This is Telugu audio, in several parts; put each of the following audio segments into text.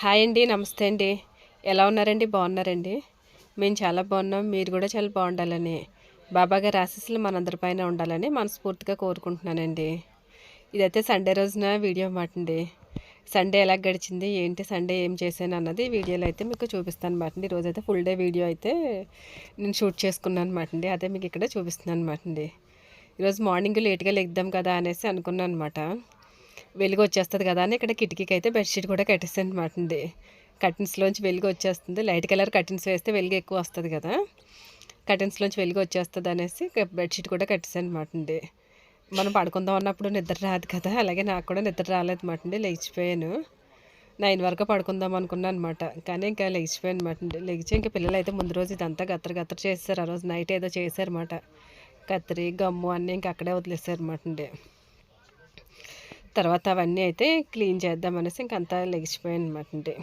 హాయ్ అండి నమస్తే అండి. ఎలా ఉన్నారండి? బాగున్నారండి? మేము చాలా బాగున్నాం. మీరు కూడా చాలా బాగుండాలని బాబా గారి ఆశీస్సులు మనందరిపైన ఉండాలని మనస్ఫూర్తిగా కోరుకుంటున్నానండి. ఇదైతే సండే రోజున వీడియో అన్నమాట అండి. సండే ఎలా గడిచింది ఏంటి సండే ఏం చేశాను అన్నది వీడియోలో అయితే మీకు చూపిస్తాను అనమాట అండి. ఈరోజైతే ఫుల్ డే వీడియో అయితే నేను షూట్ చేసుకున్నాను అనమాట అండి. అదే మీకు ఇక్కడ చూపిస్తున్నాను అనమాట అండి. ఈరోజు మార్నింగ్ లేట్గా లెగ్దాం కదా అనేసి అనుకున్నాను అనమాట వెలుగు వచ్చేస్తుంది కదా అని ఇక్కడ కిటికీకి అయితే బెడ్షీట్ కూడా కట్టేసాను అనమాట అండి. కర్టన్స్లోంచి వెలుగు వచ్చేస్తుంది లైట్ కలర్ కర్టెన్స్ వేస్తే వెలుగు ఎక్కువ వస్తుంది కదా. కర్టెన్స్లోంచి వెలుగు వచ్చేస్తుంది అనేసి బెడ్షీట్ కూడా కట్టేసాను అనమాట అండి. మనం పడుకుందాం అన్నప్పుడు నిద్ర రాదు కదా. అలాగే నాకు కూడా నిద్ర రాలేదు అనమాట అండి. లేచిపోయాను. నైన్ వరకు పడుకుందాం అనుకున్నాను అనమాట కానీ ఇంకా లేచిపోయాను అనమాట అండి. లేచి ఇంకా పిల్లలు అయితే ముందు రోజు ఇదంతా గత్తర గత్తర చేస్తారు ఆ రోజు నైట్ ఏదో చేశారన్నమాట. కత్తిరి గమ్ము అన్నీ ఇంకా అక్కడే వదిలేసారు అనమాట అండి. తర్వాత అవన్నీ అయితే క్లీన్ చేద్దాం అనేసి ఇంకంతా లెగిసిపోయాను అనమాట అండి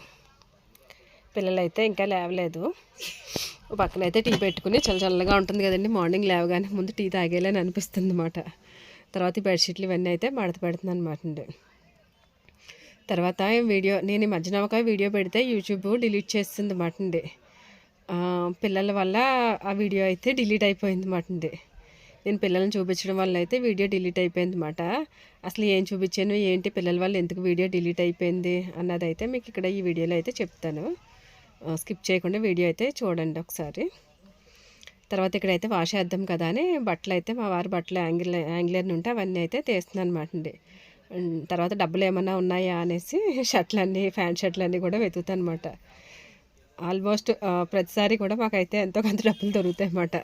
పిల్లలైతే ఇంకా లేవలేదు. పక్కన అయితే టీ పెట్టుకుని చల్ల చల్లగా ఉంటుంది కదండి మార్నింగ్ లేవగానే ముందు టీ తాగేలేని అనిపిస్తుంది అనమాట తర్వాత ఈ బెడ్షీట్లు ఇవన్నీ అయితే మడత పెడుతున్నాను అనమాట అండి. తర్వాత వీడియో నేను ఈ మధ్యన ఒక వీడియో పెడితే యూట్యూబ్ డిలీట్ చేస్తుంది అనమాట అండి. పిల్లల వల్ల ఆ వీడియో అయితే డిలీట్ అయిపోయింది అనమాట అండి. నేను పిల్లల్ని చూపించడం వల్ల అయితే వీడియో డిలీట్ అయిపోయింది అనమాట అసలు ఏం చూపించాను ఏంటి పిల్లల వల్ల ఎందుకు వీడియో డిలీట్ అయిపోయింది అన్నది అయితే మీకు ఇక్కడ ఈ వీడియోలో అయితే చెప్తాను. స్కిప్ చేయకుండా వీడియో అయితే చూడండి ఒకసారి. తర్వాత ఇక్కడైతే వాష్ చేద్దాం కదా అని బట్టలు అయితే మా వారి బట్టలు యాంగిల్ యాంగిలర్ నుండి అవన్నీ అయితే తీస్తున్నాను అనమాట అండి తర్వాత డబ్బులు ఏమైనా ఉన్నాయా అనేసి షర్ట్లన్నీ ప్యాంట్ షర్ట్లన్నీ కూడా వెతుకుతాను అనమాట ఆల్మోస్ట్ ప్రతిసారి కూడా మాకైతే ఎంతో కొంత డబ్బులు దొరుకుతాయి అన్నమాట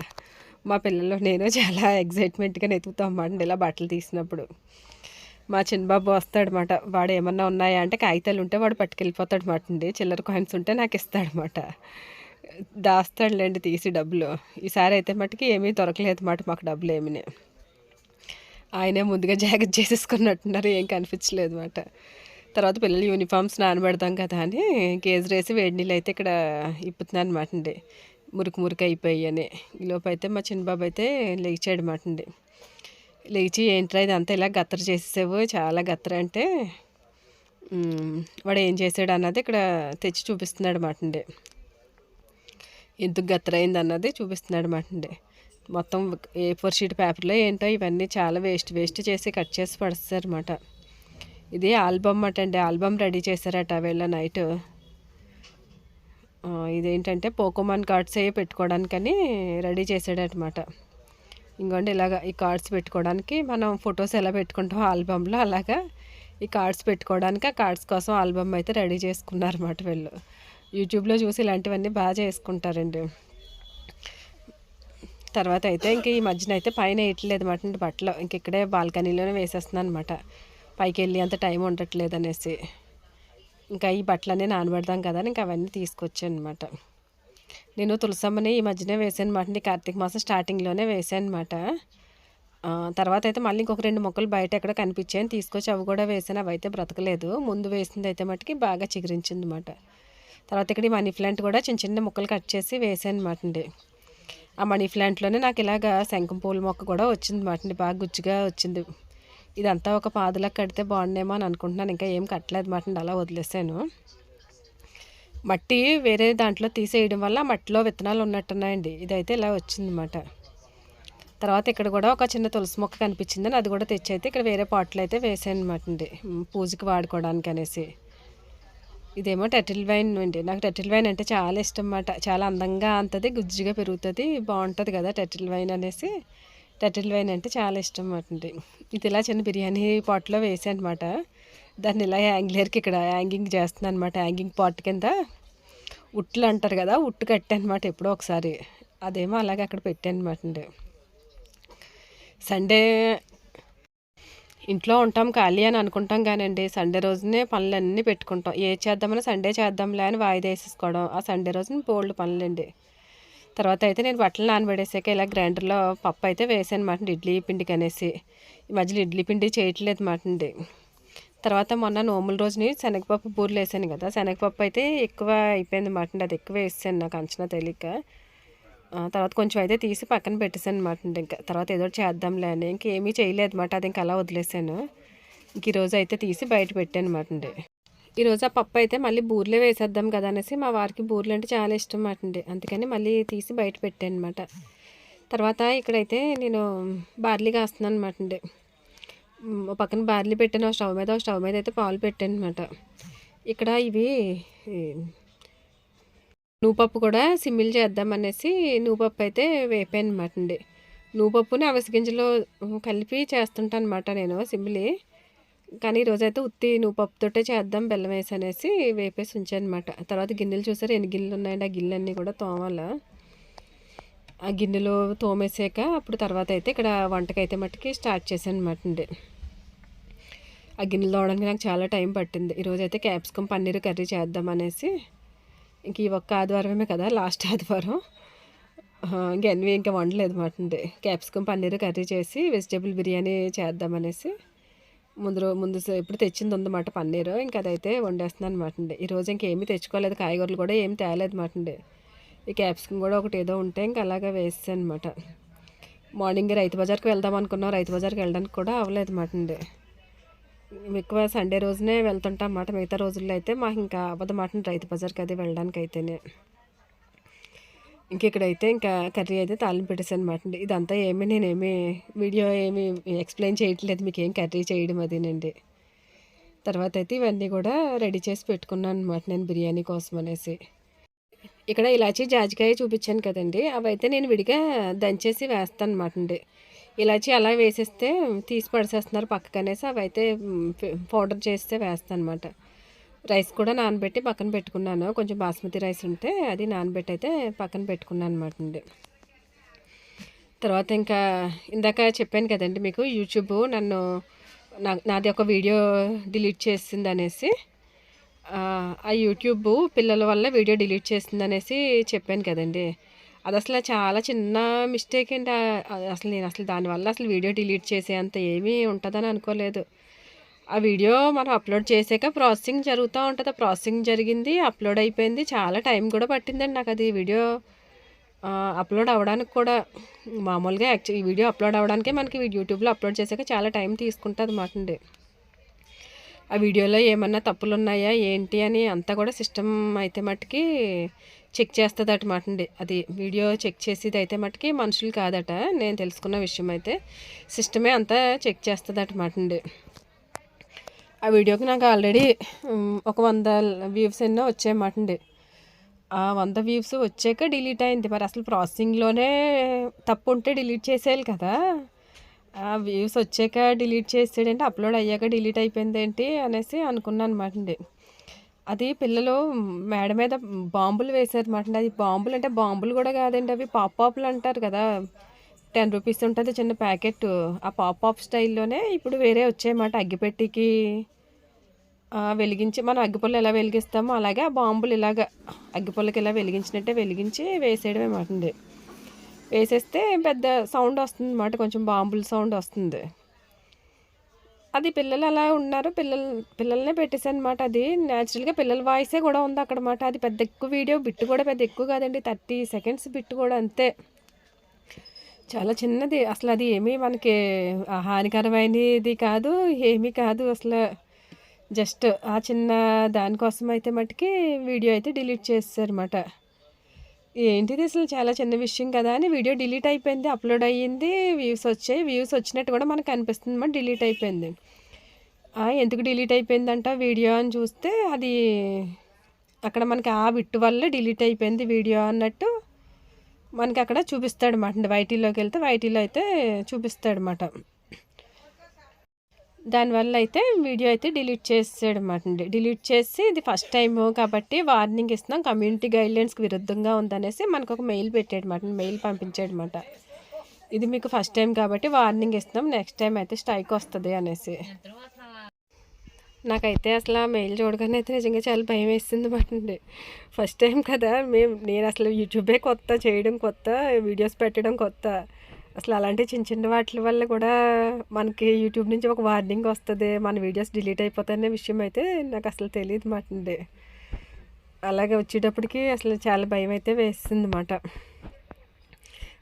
మా పిల్లలు నేను చాలా ఎగ్జైట్మెంట్గా నెతుకుతామండి ఇలా బట్టలు తీసినప్పుడు. మా చిన్నబాబు వస్తాడనమాట వాడు ఏమన్నా ఉన్నాయా అంటే కాగితాలు ఉంటే వాడు పట్టుకెళ్ళిపోతాడు మాట అండి. చిల్లర కాయిన్స్ ఉంటే నాకు ఇస్తాడనమాట దాస్తాడులేండి తీసి డబ్బులు. ఈసారి అయితే మటుకి ఏమీ దొరకలేదు మాట మాకు డబ్బులు ఏమీ ఆయనే ముందుగా జాగ్రత్త చేసేసుకున్నట్టున్నారు ఏం కనిపించలేదు అనమాట తర్వాత పిల్లలు యూనిఫామ్స్ నానబెడతాం కదా అని గేజ్ రేసి వేడి నీళ్ళు అయితే ఇక్కడ ఇప్పుతున్నాను అనమాట అండి. మురికి మురికి అయిపోయాయని ఈలోపు అయితే మా చిన్నబాబు అయితే లేచాడు అనమాట అండి. లేచి ఏంట్రా ఇదంతా ఇలా గత్తర చేసేసావు? చాలా గత్తర అంటే వాడు ఏం చేశాడు అన్నది ఇక్కడ తెచ్చి చూపిస్తున్నాడు మాట అండి. ఎందుకు గత్తర అయింది అన్నది చూపిస్తున్నాడు మాట అండి. మొత్తం ఏ ఫోర్ షీట్ పేపర్లో ఏంటో ఇవన్నీ చాలా వేస్ట్ వేస్ట్ చేసి కట్ చేసి పడుస్తారన్నమాట. ఇది ఆల్బమ్ అట అండి ఆల్బమ్ రెడీ చేశారట వీళ్ళ నైట్. ఇదేంటంటే పోకోమాన్ కార్డ్స్ అయ్యి పెట్టుకోవడానికని రెడీ చేసాడనమాట ఇంకోండి ఇలాగ ఈ కార్డ్స్ పెట్టుకోవడానికి మనం ఫొటోస్ ఎలా పెట్టుకుంటాం ఆల్బమ్లో అలాగా ఈ కార్డ్స్ పెట్టుకోవడానికి ఆ కార్డ్స్ కోసం ఆల్బమ్ అయితే రెడీ చేసుకున్నారన్నమాట వీళ్ళు. యూట్యూబ్లో చూసి ఇలాంటివన్నీ బాగా చేసుకుంటారండి. తర్వాత అయితే ఇంక ఈ మధ్యన అయితే పైన వేయట్లేదు అనమాట బట్టలు. ఇంక ఇక్కడే బాల్కనీలోనే వేసేస్తున్నాను అనమాట పైకి వెళ్ళి అంత టైం ఉండట్లేదు అనేసి. ఇంకా ఈ బట్టలన్నీ నానబెడదాం కదా ఇంకా అవన్నీ తీసుకొచ్చాను అనమాట నేను తులసమ్మని ఈ మధ్యనే వేసాను అనమాట కార్తీక మాసం స్టార్టింగ్లోనే వేసాను అనమాట తర్వాత అయితే మళ్ళీ ఇంకొక రెండు మొక్కలు బయట ఎక్కడ కనిపించాయని తీసుకొచ్చి అవి కూడా వేసాను. అవి అయితే బ్రతకలేదు. ముందు వేసింది అయితే మటుకి బాగా చిగురించింది అనమాట తర్వాత ఇక్కడ ఈ మనీ ప్లాంట్ కూడా చిన్న చిన్న ముక్కలు కట్ చేసి వేసాను అనమాట అండి. ఆ మనీ ప్లాంట్లోనే నాకు ఇలాగా శంఖం పూల మొక్క కూడా వచ్చింది అనమాట అండి. బాగా గుజ్జుగా వచ్చింది. ఇదంతా ఒక పాదులకు కడితే బాగుండేమో అని అనుకుంటున్నాను. ఇంకా ఏం కట్టలేదు మాట అలా వదిలేసాను. మట్టి వేరే దాంట్లో తీసేయడం వల్ల మట్టిలో విత్తనాలు ఉన్నట్టున్నాయండి. ఇదైతే ఇలా వచ్చిందన్నమాట. తర్వాత ఇక్కడ కూడా ఒక చిన్న తులసి మొక్క కనిపించిందని అది కూడా తెచ్చి అయితే ఇక్కడ వేరే పాటలు అయితే వేసాను అండి. పూజకి వాడుకోవడానికి అనేసి. ఇదేమో టెటిల్ వైన్ అండి. నాకు టెటిల్ వైన్ అంటే చాలా ఇష్టం అన్నమాట చాలా అందంగా అంతది గుజ్జుగా పెరుగుతుంది బాగుంటుంది కదా టెటిల్ వైన్ అనేసి. టెటిల్ వైన్ అంటే చాలా ఇష్టం అన్నమాట ఇది ఇలా చిన్న బిర్యానీ పాట్లో వేసాను అనమాట దాన్ని ఇలా యాంగ్లేర్కి ఇక్కడ యాంగింగ్ చేస్తున్నాను అనమాట యాంగింగ్ పాట్ కింద ఉట్లు అంటారు కదా ఉట్టు కట్టాను అనమాట ఎప్పుడో ఒకసారి. అదేమో అలాగే అక్కడ పెట్టాను అనమాట అండి. సండే ఇంట్లో ఉంటాం ఖాళీ అని అనుకుంటాం కానండి సండే రోజునే పనులన్నీ పెట్టుకుంటాం. ఏ చేద్దామని సండే చేద్దాంలే అని వాయిదా వేసేసుకోవడం ఆ సండే రోజున బోల్డ్ పనులండి. తర్వాత అయితే నేను బట్టలు నానబెడేసాక ఇలా గ్రైండర్లో పప్పు అయితే వేసాను అనమాట ఇడ్లీ పిండికి అనేసి ఈ మధ్యలో ఇడ్లీ పిండి చేయట్లేదు మాట అండి. తర్వాత మొన్న నోముల రోజుని శనగపప్పు బూరెలు వేసాను కదా శనగపప్పు అయితే ఎక్కువ అయిపోయింది మాట అది ఎక్కువ వేసాను నాకు అంచనా తెలియక. తర్వాత కొంచెం అయితే తీసి పక్కన పెట్టేసాను అనమాట ఇంకా. తర్వాత ఏదో చేద్దాంలే అని ఇంకేమీ చేయలేదు అనమాట అది ఇంకా అలా వదిలేసాను. ఇంక ఈరోజు అయితే తీసి బయట పెట్టాను అనమాట అండి ఈరోజు ఆ పప్పు అయితే మళ్ళీ బూర్లే వేసేద్దాం కదా అనేసి మా వారికి బూర్లు అంటే చాలా ఇష్టం అన్నమాట అందుకని మళ్ళీ తీసి బయట పెట్టాను అనమాట తర్వాత ఇక్కడైతే నేను బార్లీ కాస్తున్నాను అనమాట అండి పక్కన బార్లీ పెట్టాను ఆ స్టవ్ మీద స్టవ్ మీద అయితే పాలు పెట్టాను అనమాట ఇక్కడ ఇవి నూపప్పు కూడా సిమ్మిల్ చేద్దామనేసి నూపప్పు అయితే వేపాను అనమాట అండి. నూపప్పుని అవసగింజలో కలిపి చేస్తుంటాను అనమాట నేను సిమ్మిలి. కానీ ఈరోజైతే ఉత్తి నూపప్పుతోటే చేద్దాం బెల్లం వేసి అనేసి వేపేసి ఉంచాను అనమాట తర్వాత గిన్నెలు చూసారు? ఎన్ని గిన్నెలు ఉన్నాయండి? ఆ గిన్నెలన్నీ కూడా తోమాలా. ఆ గిన్నెలో తోమేసాక అప్పుడు తర్వాత అయితే ఇక్కడ వంటకైతే మట్టుకి స్టార్ట్ చేశాను అనమాట అండి. ఆ గిన్నెలు తోవడానికి నాకు చాలా టైం పట్టింది. ఈరోజు అయితే క్యాప్సికమ్ పన్నీర్ కర్రీ చేద్దాం అనేసి. ఇంక ఈ ఒక్క ఆదివారమే కదా లాస్ట్ ఆదివారం. ఇంకెన్వి ఇంకా వండలేదు మాట అండి క్యాప్సికమ్ పన్నీర్ కర్రీ చేసి వెజిటేబుల్ బిర్యానీ చేద్దామనేసి ముందు ముందు ఇప్పుడు తెచ్చింది ఉందన్నమాట పన్నీరు. ఇంకా అదైతే వండేస్తున్నాను అనమాట అండి ఈరోజు ఇంకేమీ తెచ్చుకోలేదు కాయగూరలు కూడా ఏమి తేలేదు మాట అండి ఈ క్యాప్సికమ్ కూడా ఒకటి ఏదో ఉంటే ఇంకా అలాగా వేస్తాను అనమాట మార్నింగ్ రైతు బజార్కి వెళ్దాం అనుకున్నాం రైతు బజార్కి వెళ్ళడానికి కూడా అవ్వలేదు మాట అండి ఎక్కువ సండే రోజునే వెళ్తుంటాం అన్నమాట. మిగతా రోజుల్లో అయితే మాకు ఇంకా అబద్ధమాట రైతు బజార్కి అది వెళ్ళడానికి అయితేనే ఇంక ఇక్కడైతే ఇంకా కర్రీ అయితే తాళం పెట్టేసాను అనమాట అండి ఇదంతా ఏమీ నేనేమి వీడియో ఏమి ఎక్స్ప్లెయిన్ చేయట్లేదు. మీకు ఏం కర్రీ చేయడం అదేనండి. తర్వాత అయితే ఇవన్నీ కూడా రెడీ చేసి పెట్టుకున్నాను అనమాట నేను బిర్యానీ కోసం అనేసి. ఇక్కడ ఇలాచీ జాజికాయ చూపించాను కదండి. అవి అయితే నేను విడిగా దంచేసి వేస్తాను అనమాట అండి. ఇలాచీ అలా వేసేస్తే తీసి పడిసేస్తున్నారు పక్కకనేసి అవి అయితే పౌడర్ చేస్తే వేస్తాను అనమాట రైస్ కూడా నానబెట్టి పక్కన పెట్టుకున్నాను. కొంచెం బాస్మతి రైస్ ఉంటే అది నానబెట్టి అయితే పక్కన పెట్టుకున్నాను అనమాట అండి. తర్వాత ఇంకా ఇందాక చెప్పాను కదండి మీకు యూట్యూబ్ నన్ను నాది ఒక వీడియో డిలీట్ చేసింది అనేసి ఆ యూట్యూబ్ పిల్లల వల్ల వీడియో డిలీట్ చేసింది అనేసి చెప్పాను కదండి. అది అసలు చాలా చిన్న మిస్టేక్ అండి అసలు నేను అసలు దానివల్ల అసలు వీడియో డిలీట్ చేసే అంత ఏమీ ఉంటుందని అనుకోలేదు. ఆ వీడియో మనం అప్లోడ్ చేసాక ప్రాసెసింగ్ జరుగుతూ ఉంటుంది. ఆ ప్రాసెసింగ్ జరిగింది అప్లోడ్ అయిపోయింది. చాలా టైం కూడా పట్టిందండి నాకు అది వీడియో అప్లోడ్ అవ్వడానికి కూడా. మామూలుగా యాక్చువల్ ఈ వీడియో అప్లోడ్ అవ్వడానికే మనకి యూట్యూబ్లో అప్లోడ్ చేసాక చాలా టైం తీసుకుంటుంది మాటండి ఆ వీడియోలో ఏమన్నా తప్పులు ఉన్నాయా ఏంటి అని అంతా కూడా సిస్టమ్ అయితే మట్టుకి చెక్ చేస్తుంది అన్నమాట అండి అది వీడియో చెక్ చేసేది అయితే మటుకి మనుషులు కాదట నేను తెలుసుకున్న విషయం అయితే సిస్టమే అంతా చెక్ చేస్తుంది అన్నమాట అండి ఆ వీడియోకి నాకు ఆల్రెడీ ఒక వంద వ్యూస్ ఎన్నో వచ్చాయన్నమాట అండి ఆ వంద వ్యూస్ వచ్చాక డిలీట్ అయింది. మరి అసలు ప్రాసెసింగ్లోనే తప్పు ఉంటే డిలీట్ చేసేయాలి కదా. ఆ వ్యూస్ వచ్చాక డిలీట్ చేసాడంటే అప్లోడ్ అయ్యాక డిలీట్ అయిపోయింది ఏంటి అనేసి అనుకున్నాను అనమాట అండి అది పిల్లలు మేడ మీద బాంబులు వేసారన్నమాట అండి. అది బాంబులు అంటే బాంబులు కూడా కాదండి అవి పాప్ పాపులు అంటారు కదా. టెన్ రూపీస్ ఉంటుంది చిన్న ప్యాకెట్. ఆ పాప్ పాప్ స్టైల్లోనే ఇప్పుడు వేరే వచ్చాయన్నమాట అగ్గిపెట్టికి వెలిగించి మనం అగ్గిపుల్ల ఎలా వెలిగిస్తామో అలాగే ఆ బాంబులు ఇలాగ అగ్గిపుల్లకి ఇలా వెలిగించినట్టే వెలిగించి వేసేయడమే మాట వేసేస్తే పెద్ద సౌండ్ వస్తుంది అన్నమాట కొంచెం బాంబుల సౌండ్ వస్తుంది. అది పిల్లలు అలా ఉన్నారు. పిల్లలు పిల్లల్నే పెట్టేసాను అనమాట అది న్యాచురల్గా పిల్లల వాయిసే కూడా ఉంది అక్కడమాట. అది పెద్ద ఎక్కువ వీడియో బిట్టు కూడా పెద్ద ఎక్కువ కాదండి. థర్టీ సెకండ్స్ బిట్టు కూడా అంతే. చాలా చిన్నది. అసలు అది ఏమీ మనకి హానికరమైనది కాదు ఏమీ కాదు అసలు. జస్ట్ ఆ చిన్న దానికోసం అయితే మటుకి వీడియో అయితే డిలీట్ చేస్తారన్నమాట ఏంటిది అసలు చాలా చిన్న విషయం కదా అని వీడియో డిలీట్ అయిపోయింది అప్లోడ్ అయ్యింది వ్యూస్ వచ్చాయి. వ్యూస్ వచ్చినట్టు కూడా మనకు అనిపిస్తుంది అన్నమాట డిలీట్ అయిపోయింది. ఎందుకు డిలీట్ అయిపోయిందంట వీడియో అని చూస్తే అది అక్కడ మనకి ఆ బిట్టు వల్ల డిలీట్ అయిపోయింది వీడియో అన్నట్టు మనకి అక్కడ చూపిస్తాడనమాట వైటీలోకి వెళ్తే వైటీలో అయితే చూపిస్తాడనమాట దానివల్ల అయితే వీడియో అయితే డిలీట్ చేసాడు అనమాట డిలీట్ చేసి ఇది ఫస్ట్ టైం కాబట్టి వార్నింగ్ ఇస్తున్నాం. కమ్యూనిటీ గైడ్లైన్స్కి విరుద్ధంగా ఉందనేసి మనకు ఒక మెయిల్ పెట్టాడు అనమాట మెయిల్ పంపించాడు అనమాట ఇది మీకు ఫస్ట్ టైం కాబట్టి వార్నింగ్ ఇస్తున్నాం. నెక్స్ట్ టైం అయితే స్ట్రైక్ వస్తుంది అనేసి. నాకైతే అసలు ఆ మెయిల్ చూడగానే అయితే నిజంగా చాలా భయం వేస్తుంది అనమాట ఫస్ట్ టైం కదా మేము నేను అసలు యూట్యూబే కొత్త చేయడం కొత్త వీడియోస్ పెట్టడం కొత్త. అసలు అలాంటి చిన్న చిన్న వాటి వల్ల కూడా మనకి యూట్యూబ్ నుంచి ఒక వార్నింగ్ వస్తుంది. మన వీడియోస్ డిలీట్ అయిపోతాయనే విషయం అయితే నాకు అసలు తెలియదు మాట అండి. అలాగే వచ్చేటప్పటికి అసలు చాలా భయం అయితే వేస్తుంది అనమాట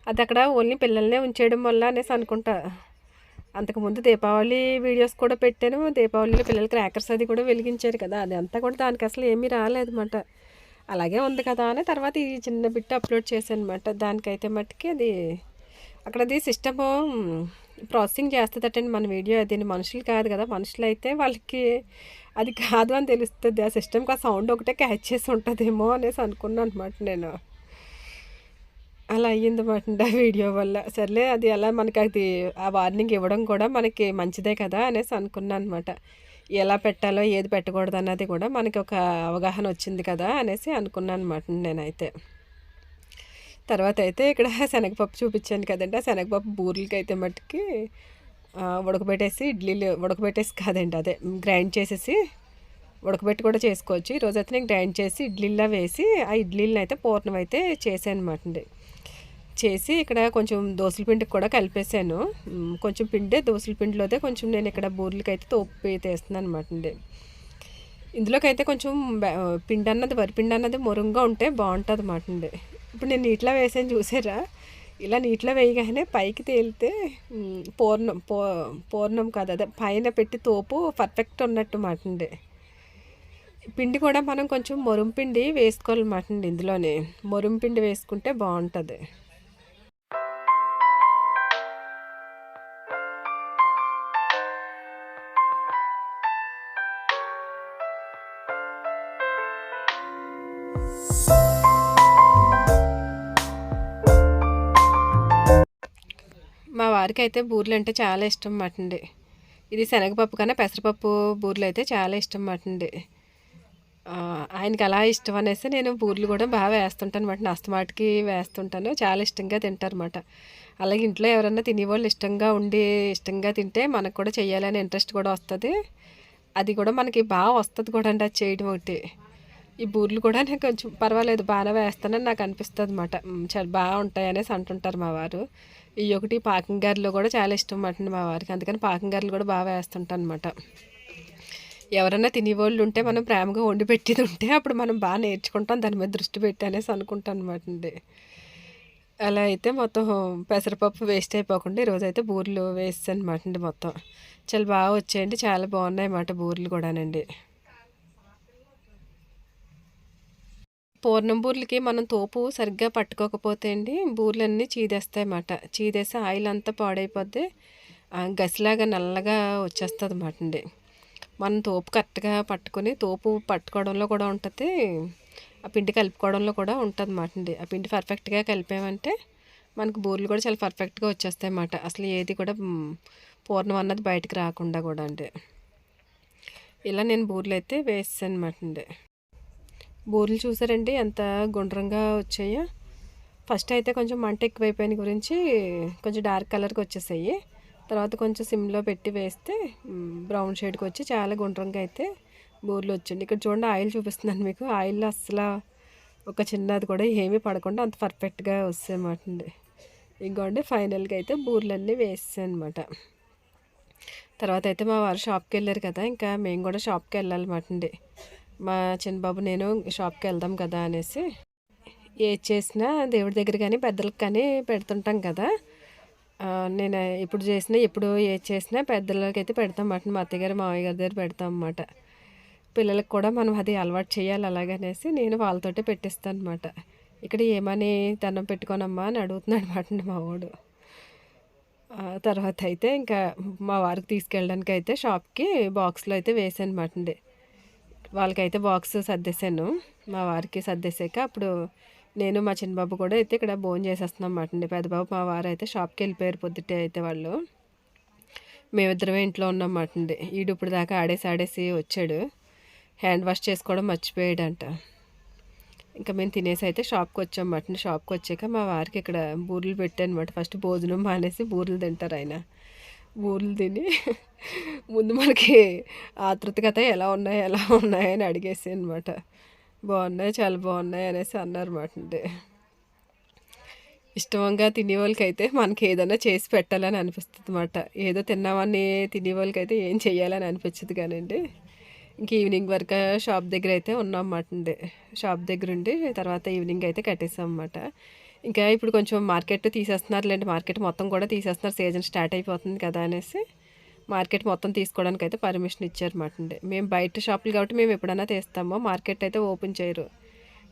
అది అక్కడ ఓన్లీ పిల్లల్నే ఉంచేయడం వల్ల అనేసి అనుకుంటా. అంతకుముందు దీపావళి వీడియోస్ కూడా పెట్టాను. దీపావళిలో పిల్లలు క్రాకర్స్ అది కూడా వెలిగించారు కదా. అది అంతా కూడా దానికి అసలు ఏమీ రాలేదన్నమాట అలాగే ఉంది కదా అని తర్వాత ఈ చిన్న బిట్ అప్లోడ్ చేశాను అనమాట దానికైతే మట్టుకి అది అక్కడది సిస్టము ప్రాసెసింగ్ చేస్తుందటండి మన వీడియో అది మనుషులు కాదు కదా మనుషులు అయితే వాళ్ళకి అది కాదు అని తెలుస్తుంది. ఆ సిస్టమ్కి ఆ సౌండ్ ఒకటే క్యాచ్ చేసి ఉంటుందేమో అనేసి అనుకున్నాను అనమాట నేను. అలా అయ్యిందన్నమాట ఆ వీడియో వల్ల. సర్లే అది అలా మనకి అది ఆ వార్నింగ్ ఇవ్వడం కూడా మనకి మంచిదే కదా అనేసి అనుకున్నాను అనమాట ఎలా పెట్టాలో ఏది పెట్టకూడదు అన్నది కూడా మనకి ఒక అవగాహన వచ్చింది కదా అనేసి అనుకున్నాను అనమాట నేనైతే. తర్వాత అయితే ఇక్కడ శనగపప్పు చూపించాను కదండి. ఆ శనగపప్పు బూరెలకి అయితే మట్టుకి ఉడకబెట్టేసి ఇడ్లీలు ఉడకబెట్టేసి కాదండి అదే. గ్రైండ్ చేసేసి ఉడకబెట్టి కూడా చేసుకోవచ్చు. ఈరోజు అయితే నేను గ్రైండ్ చేసి ఇడ్లీలా వేసి ఆ ఇడ్లీలను అయితే పూర్ణం అయితే చేశాను అనమాట అండి. చేసి ఇక్కడ కొంచెం దోసల పిండికి కూడా కలిపేసాను కొంచెం పిండే దోసల పిండిలోదే కొంచెం నేను ఇక్కడ బూరెలకి అయితే తోపు తీస్తున్నాను అనమాట అండి. ఇందులోకైతే కొంచెం పిండి అన్నది వరిపిండి అన్నది మొరంగా ఉంటే బాగుంటుంది అన్నమాట అండి ఇప్పుడు నేను నీటిలో వేసాను చూసారా? ఇలా నీటిలో వేయగానే పైకి తేలితే పూర్ణం పూ పూర్ణం కాదు అదే పైన పెట్టి తోపు పర్ఫెక్ట్ ఉన్నట్టు మాటండి పిండి. కూడా మనం కొంచెం మొరుం పిండి వేసుకోవాలన్నమాట అండి ఇందులోనే. మొరుం పిండి వేసుకుంటే బాగుంటుంది మా వారికి అయితే బూరెలు అంటే చాలా ఇష్టం మటండి. ఇది శనగపప్పు కన్నా పెసరపప్పు బూరెలు అయితే చాలా ఇష్టం మటండి. ఆయనకి అలా ఇష్టం అనేసి నేను బూరెలు కూడా బాగా వేస్తుంటాను అనమాట అస్తమాటికి వేస్తుంటాను. చాలా ఇష్టంగా తింటారు అనమాట అలాగే ఇంట్లో ఎవరన్నా తినేవాళ్ళు ఇష్టంగా ఉండి ఇష్టంగా తింటే మనకు కూడా చేయాలని ఇంట్రెస్ట్ కూడా వస్తుంది. అది కూడా మనకి బాగా వస్తుంది కూడా అండి అది చేయడం ఒకటి. ఈ బూర్లు కూడా నేను కొంచెం పర్వాలేదు బాగానే వేస్తానని నాకు అనిపిస్తుంది అనమాట చాలా బాగా ఉంటాయి అనేసి అంటుంటారు మా వారు. ఈ ఒకటి పాకింగ్ గారెలు కూడా చాలా ఇష్టం అన్నమాట మా వారికి. అందుకని పాకింగ్ గారెలు కూడా బాగా వేస్తుంటాను అనమాట ఎవరైనా తినేవాళ్ళు ఉంటే మనం ప్రేమగా వండి పెట్టేది ఉంటే అప్పుడు మనం బాగా నేర్చుకుంటాం దాని మీద దృష్టి పెట్టి అనేసి అనుకుంటాను అనమాట అండి. అలా అయితే మొత్తం పెసరపప్పు వేస్ట్ అయిపోకుండా ఈరోజు అయితే బూరెలు వేస్తాను అనమాట అండి మొత్తం. చాలా బాగా వచ్చాయండి చాలా బాగున్నాయి అన్నమాట బూరెలు కూడానండి. పూర్ణం బూర్లకి మనం తోపు సరిగ్గా పట్టుకోకపోతే అండి బూర్లన్నీ చీదేస్తాయి అన్నమాట. చీదేసి ఆయిల్ అంతా పాడైపోద్ది. గసిలాగా నల్లగా వచ్చేస్తుంది అన్నమాట అండి. మనం తోపు కరెక్ట్గా పట్టుకొని తోపు పట్టుకోవడంలో కూడా ఉంటుంది. ఆ పిండి కలుపుకోవడంలో కూడా ఉంటుంది అన్నమాట అండి. ఆ పిండి పర్ఫెక్ట్గా కలిపామంటే మనకు బూర్లు కూడా చాలా పర్ఫెక్ట్గా వచ్చేస్తాయి అన్నమాట. అసలు ఏది కూడా పూర్ణం అన్నది బయటకు రాకుండా కూడా అండి. ఇలా నేను బూర్లు అయితే వేసాను అనమాట అండి. బూరెలు చూసారండి? ఎంత గుండ్రంగా వచ్చాయో. ఫస్ట్ అయితే కొంచెం మంట ఎక్కువైపోయిన గురించి కొంచెం డార్క్ కలర్కి వచ్చేసాయి. తర్వాత కొంచెం సిమ్లో పెట్టి వేస్తే బ్రౌన్ షేడ్కి వచ్చి చాలా గుండ్రంగా అయితే బూరెలు వచ్చింది. ఇక్కడ చూడండి ఆయిల్ చూపిస్తున్నాను మీకు. ఆయిల్ అస్సలు ఒక చిన్నది కూడా ఏమీ పడకుండా అంత పర్ఫెక్ట్గా వస్తాయన్నమాట అండి. ఇంకోండి ఫైనల్గా అయితే బూరెలన్నీ వేసాయి అనమాట తర్వాత అయితే మా వారు షాప్కి వెళ్ళారు కదా ఇంకా మేము కూడా షాప్కి వెళ్ళాలన్నమాట అండి. మా చిన్నబాబు నేను షాప్కి వెళ్దాం కదా అనేసి ఏది చేసినా దేవుడి దగ్గర కానీ పెద్దలకు కానీ పెడుతుంటాం కదా. నేను ఇప్పుడు చేసినా ఎప్పుడు ఏది చేసినా పెద్దలకి అయితే పెడతాం అన్నమాట. మా అత్తగారు మావయ్య గారి దగ్గర పెడతాం అన్నమాట. పిల్లలకు కూడా మనం అది అలవాటు చేయాలి అలాగనేసి నేను వాళ్ళతోటే పెట్టిస్తాను అనమాట ఇక్కడ ఏమని దండం పెట్టుకోనమ్మా అని అడుగుతున్నాడు అనమాట మా వాడు. తర్వాత అయితే ఇంకా మా వారికి తీసుకెళ్ళడానికి అయితే షాప్కి బాక్స్లో అయితే వేసాను అనమాట అండి. వాళ్ళకైతే బాక్స్ సర్దేశాను. మా వారికి సర్దేశాక అప్పుడు నేను మా చిన్నబాబు కూడా అయితే ఇక్కడ భోజనం చేసేస్తున్నాం అన్నమాట పెద్దబాబు మా వారు అయితే షాప్కి వెళ్ళిపోయారు పొద్దుటే అయితే వాళ్ళు. మేమిద్దరమే ఇంట్లో ఉన్నాం అండి. ఈడు ఇప్పుడు దాకా ఆడేసి ఆడేసి వచ్చాడు. హ్యాండ్ వాష్ చేసుకోవడం మర్చిపోయాడంట. ఇంకా మేము తినేసి అయితే షాప్కి వచ్చాం మటన్ షాప్కి వచ్చాక మా వారికి ఇక్కడ బూరెలు పెట్టాను అనమాట ఫస్ట్ భోజనం మానేసి బూరెలు తింటారు ఆయన. బూరెలు తిని ముందు మనకి ఆతృత కథ ఎలా ఉన్నాయి ఎలా ఉన్నాయి అని అడిగేసి అనమాట బాగున్నాయి చాలా బాగున్నాయి అనేసి అన్నారన్నమాట అంటే ఇష్టంగా తినే వాళ్ళకైతే మనకి ఏదైనా చేసి పెట్టాలని అనిపిస్తుంది అనమాట ఏదో తిన్నామని తినే వాళ్ళకైతే ఏం చేయాలని అనిపించదు కానివ్వండి ఇంక ఈవినింగ్ వరకు షాప్ దగ్గర అయితే ఉన్నాం అన్నమాట అండి. షాప్ దగ్గర ఉండి తర్వాత ఈవినింగ్ అయితే కట్టేసాం అన్నమాట ఇంకా ఇప్పుడు కొంచెం మార్కెట్ తీసేస్తున్నారు లేండి మార్కెట్ మొత్తం కూడా తీసేస్తున్నారు సీజన్ స్టార్ట్ అయిపోతుంది కదా అనేసి మార్కెట్ మొత్తం తీసుకోవడానికి అయితే పర్మిషన్ ఇచ్చారన్నమాట అండి. మేము బయట షాపులు కాబట్టి మేము ఎప్పుడైనా తీస్తామో మార్కెట్ అయితే ఓపెన్ చేయరు.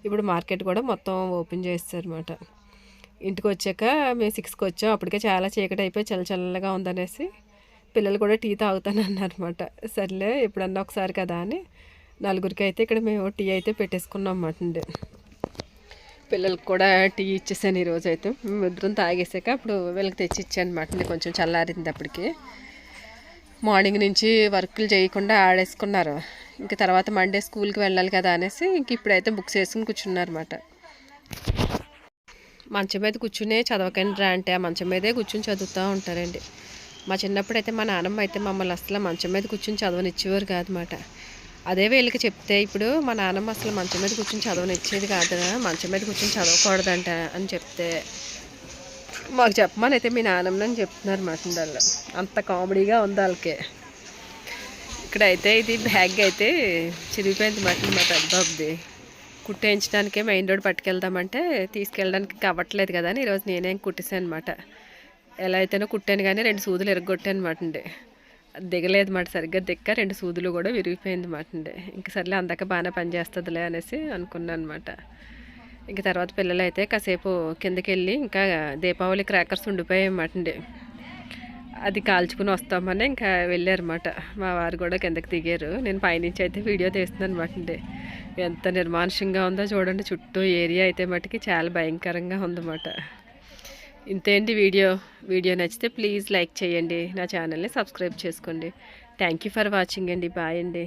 ఇప్పుడు మార్కెట్ కూడా మొత్తం ఓపెన్ చేస్తారన్నమాట. ఇంటికి వచ్చాక మేము సిక్స్కి వచ్చాం అప్పటికే చాలా చీకటి అయిపోయి చల్ల చల్లగా ఉందనేసి పిల్లలు కూడా టీ తాగుతాను అన్నారన్నమాట. సర్లే ఎప్పుడన్నా ఒకసారి కదా అని నలుగురికి అయితే ఇక్కడ మేము టీ అయితే పెట్టేసుకున్నాం అన్నమాట అండి. పిల్లలకు కూడా టీ ఇచ్చేసాను ఈరోజు అయితే. మేము ఇద్దరం తాగేసాక అప్పుడు వీళ్ళకి తెచ్చి ఇచ్చాను అనమాట కొంచెం చల్లారింది అప్పటికి మార్నింగ్ నుంచి వర్కులు చేయకుండా ఆడేసుకున్నారు. ఇంక తర్వాత మండే స్కూల్కి వెళ్ళాలి కదా అనేసి ఇంక ఇప్పుడైతే బుక్స్ వేసుకుని కూర్చున్నారన్నమాట మంచం మీద కూర్చునే చదవకండి రా అంటే ఆ మంచం మీదే కూర్చుని చదువుతూ ఉంటారండి. మా చిన్నప్పుడు అయితే మా నాన్నమ్మ అయితే మమ్మల్ని అసలు మంచం మీద కూర్చుని చదవనిచ్చేవారు కాదన్నమాట. అదే వీళ్ళకి చెప్తే ఇప్పుడు మా నాన్నమ్మ అసలు మంచం మీద కూర్చొని చదవనిచ్చేది కాదు మంచం మీద కూర్చొని చదవకూడదంట అని చెప్తే మాకు చెప్పమని అయితే మీ నాన్నమ్మని చెప్తున్నారు మాట వాళ్ళు అంత కామెడీగా ఉంది వాళ్ళకి. ఇక్కడ అయితే ఇది బ్యాగ్ అయితే చిరిగిపోయింది మాట మా పెద్దది కుట్టేయించడానికే మెయిన్ రోడ్ పట్టుకెళ్దామంటే తీసుకెళ్ళడానికి కవ్వట్లేదు కదా అని ఈరోజు నేనేం కుట్టేసాను అనమాట ఎలా అయితేనో కుట్టాను కానీ రెండు సూదులు ఎరగొట్టాను అనమాట అండి. దిగలేదు మాట సరిగ్గా దిక్క రెండు సూదులు కూడా విరిగిపోయింది మాట అండి. ఇంక సర్లే అందాక బాగానే పనిచేస్తుందిలే అనేసి అనుకున్నాను అనమాట ఇంక తర్వాత పిల్లలు అయితే కాసేపు కిందకి వెళ్ళి ఇంకా దీపావళి క్రాకర్స్ ఉండిపోయాయి అన్నమాట అండి. అది కాల్చుకుని వస్తామని ఇంకా వెళ్ళారన్నమాట మా వారు కూడా కిందకి దిగారు. నేను పైనుంచి అయితే వీడియో తీస్తున్నాను అనమాట అండి. ఎంత నిర్మానుషంగా ఉందో చూడండి చుట్టూ ఏరియా అయితే మటుకి చాలా భయంకరంగా ఉందన్నమాట ఇంతేంటి వీడియో? వీడియో నచ్చితే ప్లీజ్ లైక్ చేయండి. నా ఛానల్ని సబ్స్క్రైబ్ చేసుకోండి. థ్యాంక్ యూ ఫర్ వాచింగ్ అండి. బాయ్ అండి.